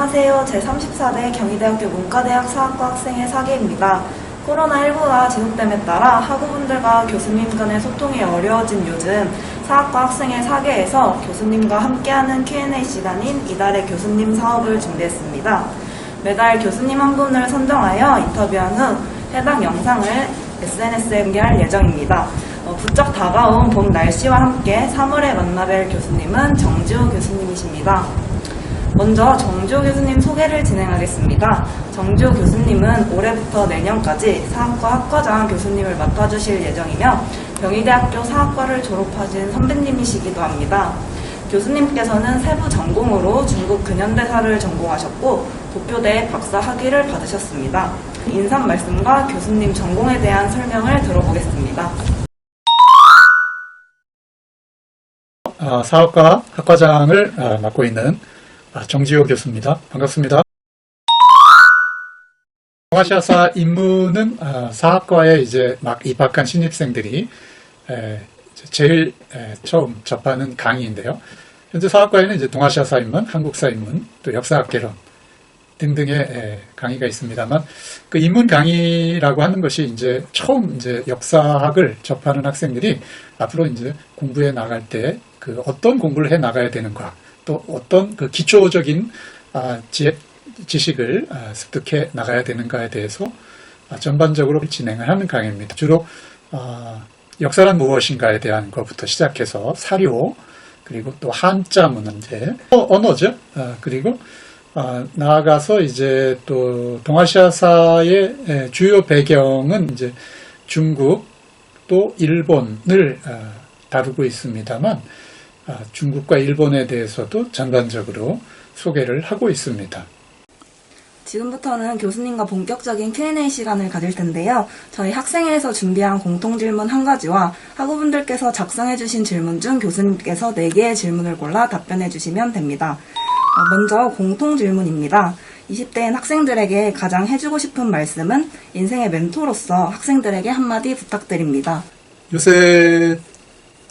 안녕하세요. 제34대 경희대학교 문과대학 사학과 학생의 사계입니다. 코로나19가 지속됨에 따라 학우분들과 교수님 간의 소통이 어려워진 요즘 사학과 학생의 사계에서 교수님과 함께하는 Q&A 시간인 이달의 교수님 사업을 준비했습니다. 매달 교수님 한 분을 선정하여 인터뷰한 후 해당 영상을 SNS에 공개할 예정입니다. 어, 부쩍 다가온 봄 날씨와 함께 3월에 만나뵐 교수님은 정지호 교수님이십니다. 먼저 정지호 교수님 소개를 진행하겠습니다. 정지호 교수님은 올해부터 내년까지 사학과 학과장 교수님을 맡아주실 예정이며 병의대학교 사학과를 졸업하신 선배님이시기도 합니다. 교수님께서는 세부 전공으로 중국 근현대사를 전공하셨고 도쿄대 박사 학위를 받으셨습니다. 인사 말씀과 교수님 전공에 대한 설명을 들어보겠습니다. 아, 사업과 학과장을 아, 맡고 있는 아, 정지호 교수입니다. 반갑습니다. 동아시아사 입문은 아, 사학과에 이제 막 입학한 신입생들이 제일 에, 처음 접하는 강의인데요. 현재 사학과에는 이제 동아시아사 입문, 한국사 입문, 또 역사학 개론 등등의 에, 강의가 있습니다만 그 입문 강의라고 하는 것이 이제 처음 이제 역사학을 접하는 학생들이 앞으로 이제 공부해 나갈 때 그 어떤 공부를 해 나가야 되는가 또 어떤 그 기초적인 아, 지, 지식을 아, 습득해 나가야 되는가에 대해서 아, 전반적으로 진행을 하는 강의입니다. 주로 아, 역사란 무엇인가에 대한 것부터 시작해서 사료 그리고 또 한자 문제 어, 언어죠. 아, 그리고 아, 나아가서 이제 또 동아시아사의 에, 주요 배경은 이제 중국 또 일본을 아, 다루고 있습니다만 아, 중국과 일본에 대해서도 전반적으로 소개를 하고 있습니다. 지금부터는 교수님과 본격적인 Q&A 시간을 가질 텐데요. 저희 학생회에서 준비한 공통 질문 한 가지와 학우분들께서 작성해 주신 질문 중 교수님께서 4개의 질문을 골라 답변해 주시면 됩니다. 어, 먼저 공통 질문입니다. 20대인 학생들에게 가장 해주고 싶은 말씀은 인생의 멘토로서 학생들에게 한마디 부탁드립니다. 요새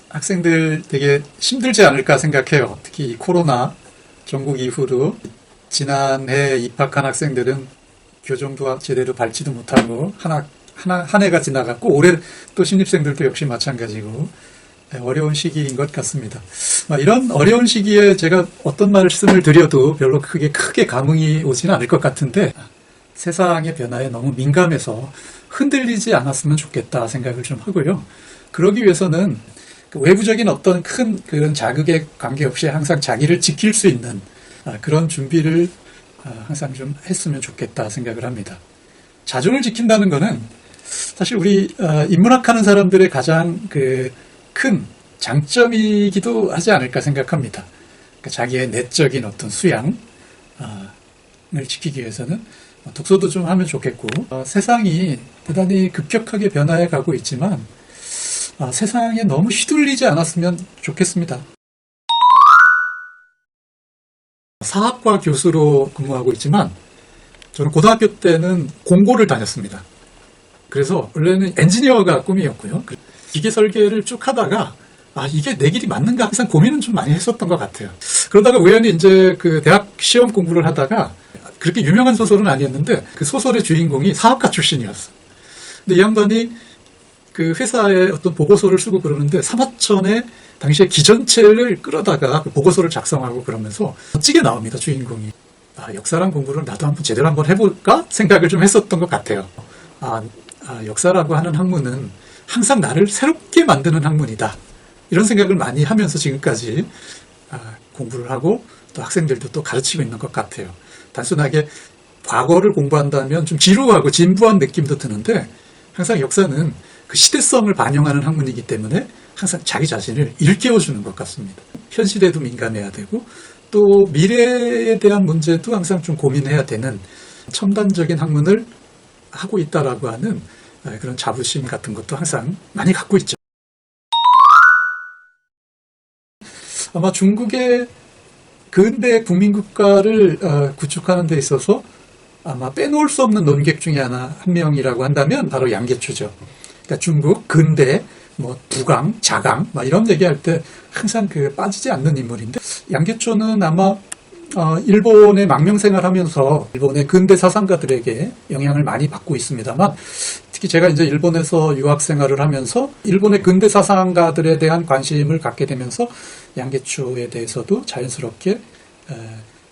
학생들 되게 힘들지 않을까 생각해요. 특히 이 코로나 전국 이후로 지난해 입학한 학생들은 교정도 제대로 밟지도 못하고 하나, 하나, 한 해가 지나갔고 올해 또 신입생들도 역시 마찬가지고 네, 어려운 시기인 것 같습니다. 아, 이런 어려운 시기에 제가 어떤 말씀을 드려도 별로 크게 크게 감흥이 오지는 않을 것 같은데 세상의 변화에 너무 민감해서 흔들리지 않았으면 좋겠다 생각을 좀 하고요. 그러기 위해서는 그 외부적인 어떤 큰 그런 자극에 관계없이 항상 자기를 지킬 수 있는 아, 그런 준비를 아, 항상 좀 했으면 좋겠다 생각을 합니다. 자존을 지킨다는 거는 사실 우리 어, 인문학하는 사람들의 가장 그 큰 장점이기도 하지 않을까 생각합니다. 그러니까 자기의 내적인 어떤 수양을 지키기 위해서는 독서도 좀 하면 좋겠고 어, 세상이 대단히 급격하게 변화해 가고 있지만 아, 세상에 너무 휘둘리지 않았으면 좋겠습니다. 사학과 교수로 근무하고 있지만 저는 고등학교 때는 공고를 다녔습니다. 그래서 원래는 엔지니어가 꿈이었고요. 기계 설계를 쭉 하다가 아 이게 내 길이 맞는가 항상 고민은 좀 많이 했었던 것 같아요. 그러다가 우연히 이제 그 대학 시험 공부를 하다가 그렇게 유명한 소설은 아니었는데 그 소설의 주인공이 사학과 출신이었어. 근데 이 양반이 그 회사에 어떤 보고서를 쓰고 그러는데 사마천에 당시에 기전체를 끌어다가 그 보고서를 작성하고 그러면서 멋지게 나옵니다 주인공이. 아, 역사란 공부를 나도 한번 제대로 한번 해볼까 생각을 좀 했었던 것 같아요. 아, 아, 역사라고 하는 학문은 항상 나를 새롭게 만드는 학문이다. 이런 생각을 많이 하면서 지금까지 아, 공부를 하고 또 학생들도 또 가르치고 있는 것 같아요. 단순하게 과거를 공부한다면 좀 지루하고 진부한 느낌도 드는데 항상 역사는 그 시대성을 반영하는 학문이기 때문에 항상 자기 자신을 일깨워주는 것 같습니다. 현실에도 민감해야 되고 또 미래에 대한 문제도 항상 좀 고민해야 되는 첨단적인 학문을 하고 있다라고 하는 그런 자부심 같은 것도 항상 많이 갖고 있죠. 아마 중국의 근대 국민국가를 어, 구축하는 데 있어서 아마 빼놓을 수 없는 논객 중에 하나 한 명이라고 한다면 바로 양계추죠. 그러니까 중국 근대 뭐 부강, 자강 막 이런 얘기할 때 항상 그 빠지지 않는 인물인데 양계초는 아마 어, 일본의 망명 생활 하면서 일본의 근대 사상가들에게 영향을 많이 받고 있습니다만 특히 제가 이제 일본에서 유학 생활을 하면서 일본의 근대 사상가들에 대한 관심을 갖게 되면서 양계추에 대해서도 자연스럽게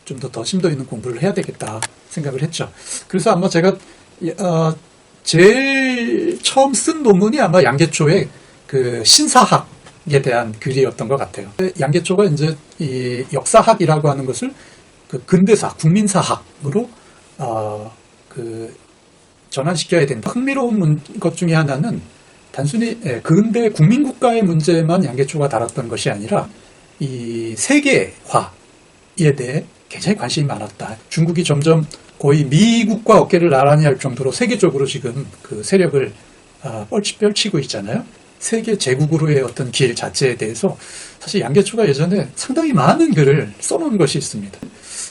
좀더 더 심도 있는 공부를 해야 되겠다 생각을 했죠. 그래서 아마 제가 어, 제일 처음 쓴 논문이 아마 양계초의 그 신사학에 대한 글이었던 것 같아요. 양계초가 이제 이 역사학이라고 하는 것을 그 근대사, 국민사학으로 어, 그 전환시켜야 된다. 흥미로운 문- 것 중에 하나는 단순히 예, 근대 국민국가의 문제만 양계초가 다뤘던 것이 아니라 이 세계화에 대해 굉장히 관심이 많았다. 중국이 점점 거의 미국과 어깨를 나란히 할 정도로 세계적으로 지금 그 세력을 아, 뻘치 펼치고 있잖아요. 세계 제국으로의 어떤 길 자체에 대해서 사실 양계초가 예전에 상당히 많은 글을 써놓은 것이 있습니다.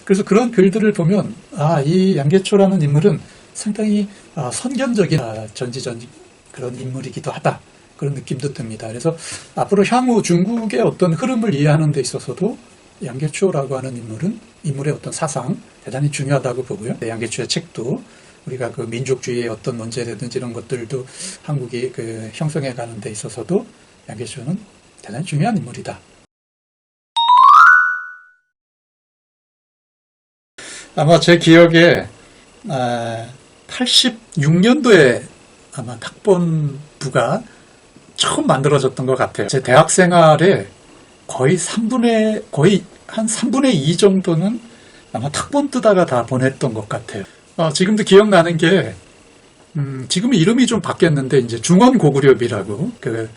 그래서 그런 글들을 보면 아, 이 양계초라는 인물은 상당히 아, 선견적인 아, 전지전지 그런 인물이기도 하다. 그런 느낌도 듭니다. 그래서 앞으로 향후 중국의 어떤 흐름을 이해하는 데 있어서도 양계추라고 하는 인물은 인물의 어떤 사상 대단히 중요하다고 보고요. 네, 양계추의 책도 우리가 그 민족주의의 어떤 문제라든지 이런 것들도 한국이 그 형성해 가는 데 있어서도 양계추는 대단히 중요한 인물이다. 아마 제 기억에 86년도에 아마 탁본부가 처음 만들어졌던 것 같아요. 제 대학 생활에 거의 3분의, 거의 한 3분의 2 정도는 아마 탁본 뜨다가 다 보냈던 것 같아요. 어, 지금도 기억나는 게, 음, 지금 이름이 좀 바뀌었는데, 이제 중원 고구려비라고, 그,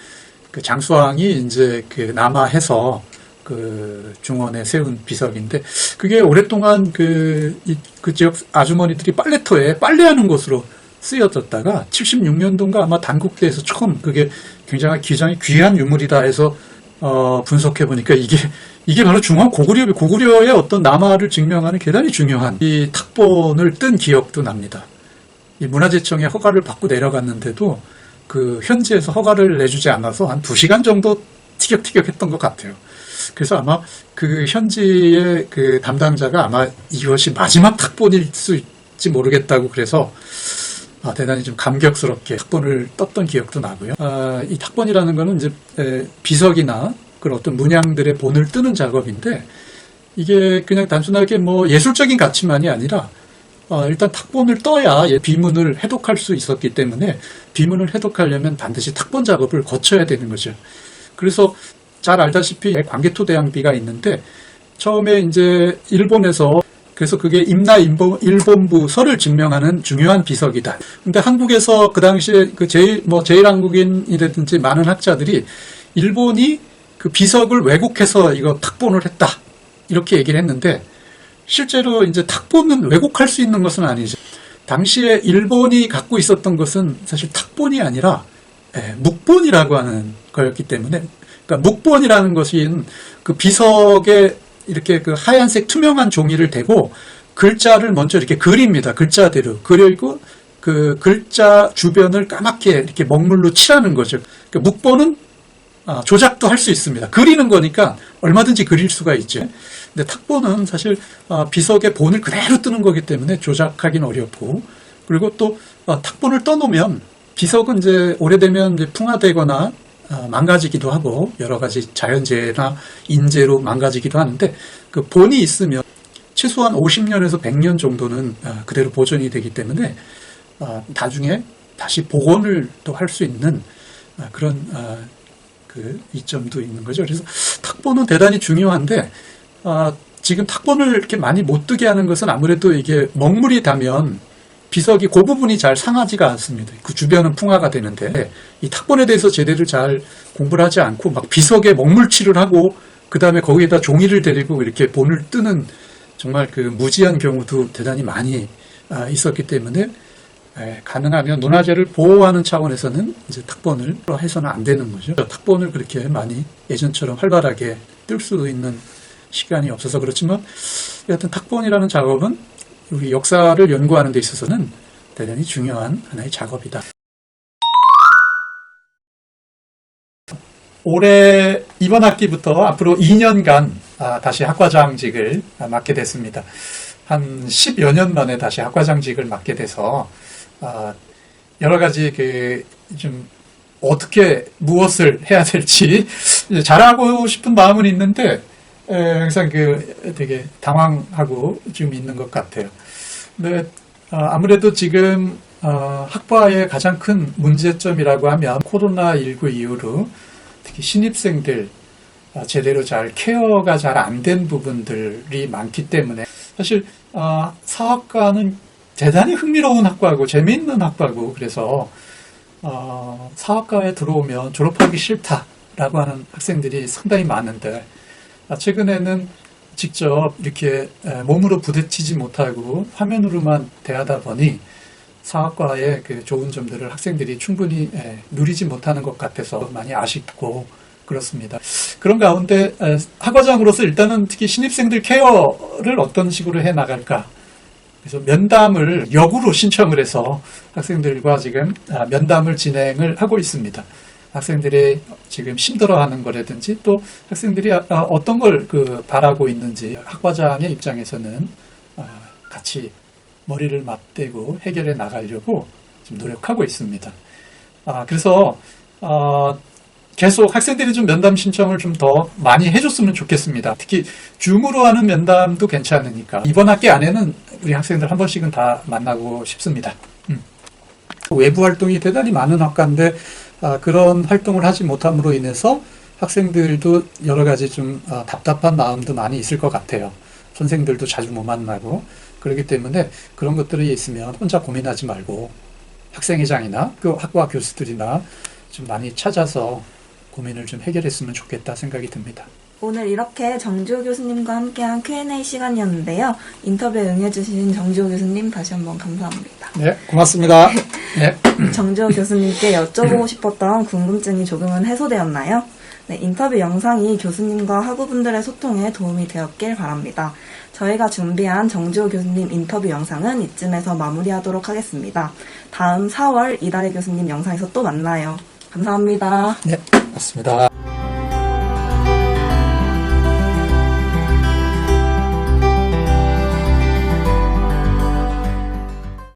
그 장수왕이 이제 그 남하해서 그 중원에 세운 비석인데, 그게 오랫동안 그, 이- 그 지역 아주머니들이 빨래터에 빨래하는 곳으로 쓰여졌다가 76년도인가 아마 단국대에서 처음 그게 굉장히 기장이 귀한 유물이다 해서 어, 분석해 보니까 이게 이게 바로 중앙 고구려 고구려의 어떤 남하를 증명하는 대단히 중요한 이 탁본을 뜬 기억도 납니다. 이 문화재청에 허가를 받고 내려갔는데도 그 현지에서 허가를 내주지 않아서 한 두 시간 정도 티격태격했던 것 같아요. 그래서 아마 그 현지의 그 담당자가 아마 이것이 마지막 탁본일 수 있지 모르겠다고 그래서 아, 대단히 좀 감격스럽게 탁본을 떴던 기억도 나고요. 아, 이 탁본이라는 거는 이제 에, 비석이나 그런 어떤 문양들의 본을 뜨는 작업인데 이게 그냥 단순하게 뭐 예술적인 가치만이 아니라 어, 일단 탁본을 떠야 예, 비문을 해독할 수 있었기 때문에 비문을 해독하려면 반드시 탁본 작업을 거쳐야 되는 거죠. 그래서 잘 알다시피 관계토대양비가 있는데 처음에 이제 일본에서 그래서 그게 임나 일본, 일본부 설을 증명하는 중요한 비석이다. 근데 한국에서 그 당시에 그 제일 뭐 제일 한국인이라든지 많은 학자들이 일본이 그 비석을 왜곡해서 이거 탁본을 했다. 이렇게 얘기를 했는데 실제로 이제 탁본은 왜곡할 수 있는 것은 아니죠. 당시에 일본이 갖고 있었던 것은 사실 탁본이 아니라 예, 묵본이라고 하는 거였기 때문에 그러니까 묵본이라는 것이 그 비석에 이렇게 그 하얀색 투명한 종이를 대고 글자를 먼저 이렇게 그립니다. 글자대로 그리고 그 글자 주변을 까맣게 이렇게 먹물로 칠하는 거죠. 그러니까 묵본은 아, 조작도 할 수 있습니다. 그리는 거니까 얼마든지 그릴 수가 있죠. 근데 탁본은 사실 아, 비석의 본을 그대로 뜨는 거기 때문에 조작하기는 어렵고 그리고 또 아, 탁본을 떠놓으면 비석은 이제 오래되면 이제 풍화되거나 아, 망가지기도 하고 여러 가지 자연재해나 인재로 망가지기도 하는데 그 본이 있으면 최소한 50년에서 100년 정도는 아, 그대로 보존이 되기 때문에 아, 나중에 다시 복원을 또 할 수 있는 아, 그런 아, 그 이점도 있는 거죠. 그래서 탁본은 대단히 중요한데 아, 지금 탁본을 이렇게 많이 못 뜨게 하는 것은 아무래도 이게 먹물이 닿으면 비석이 그 부분이 잘 상하지가 않습니다. 그 주변은 풍화가 되는데 이 탁본에 대해서 제대로 잘 공부를 하지 않고 막 비석에 먹물칠을 하고 그 다음에 거기에다 종이를 데리고 이렇게 본을 뜨는 정말 그 무지한 경우도 대단히 많이 아, 있었기 때문에 에, 가능하면 문화재를 보호하는 차원에서는 이제 탁본을 해서는 안 되는 거죠. 탁본을 그렇게 많이 예전처럼 활발하게 뜰수 있는 시간이 없어서 그렇지만 여하튼 탁본이라는 작업은 우리 역사를 연구하는 데 있어서는 대단히 중요한 하나의 작업이다. 올해 이번 학기부터 앞으로 2년간 아, 다시 학과장직을 아, 맡게 됐습니다. 한 10여 년 만에 다시 학과장직을 맡게 돼서 아, 여러 가지 그 좀 어떻게 무엇을 해야 될지 잘하고 싶은 마음은 있는데 에, 항상 그 되게 당황하고 좀 있는 것 같아요. 근데 어, 아무래도 지금 어, 학과의 가장 큰 문제점이라고 하면 코로나19 이후로 특히 신입생들 어, 제대로 잘 케어가 잘 안 된 부분들이 많기 때문에 사실 어, 사학과는 대단히 흥미로운 학과고 재미있는 학과고 그래서 어, 사학과에 들어오면 졸업하기 싫다라고 하는 학생들이 상당히 많은데 아, 최근에는 직접 이렇게 에, 몸으로 부딪히지 못하고 화면으로만 대하다 보니 사학과의 그 좋은 점들을 학생들이 충분히 에, 누리지 못하는 것 같아서 많이 아쉽고 그렇습니다. 그런 가운데 에, 학과장으로서 일단은 특히 신입생들 케어를 어떤 식으로 해 나갈까? 그래서 면담을 역으로 신청을 해서 학생들과 지금 아, 면담을 진행을 하고 있습니다. 학생들이 지금 힘들어하는 거라든지 또 학생들이 아, 아, 어떤 걸 그 바라고 있는지 학과장의 입장에서는 아, 같이 머리를 맞대고 해결해 나가려고 지금 노력하고 있습니다. 아, 그래서 어, 계속 학생들이 좀 면담 신청을 좀 더 많이 해줬으면 좋겠습니다. 특히 줌으로 하는 면담도 괜찮으니까 이번 학기 안에는 우리 학생들 한 번씩은 다 만나고 싶습니다. 음. 외부 활동이 대단히 많은 학과인데 아, 그런 활동을 하지 못함으로 인해서 학생들도 여러 가지 좀 아, 답답한 마음도 많이 있을 것 같아요. 선생들도 자주 못 만나고 그렇기 때문에 그런 것들이 있으면 혼자 고민하지 말고 학생회장이나 그 학과 교수들이나 좀 많이 찾아서 고민을 좀 해결했으면 좋겠다 생각이 듭니다. 오늘 이렇게 정주호 교수님과 함께한 Q&A 시간이었는데요. 인터뷰에 응해주신 정주호 교수님 다시 한번 감사합니다. 네, 고맙습니다. 네. 정주호 교수님께 여쭤보고 싶었던 궁금증이 조금은 해소되었나요? 네, 인터뷰 영상이 교수님과 학우분들의 소통에 도움이 되었길 바랍니다. 저희가 준비한 정주호 교수님 인터뷰 영상은 이쯤에서 마무리하도록 하겠습니다. 다음 4월 이달의 교수님 영상에서 또 만나요. 감사합니다. 네, 맞습니다.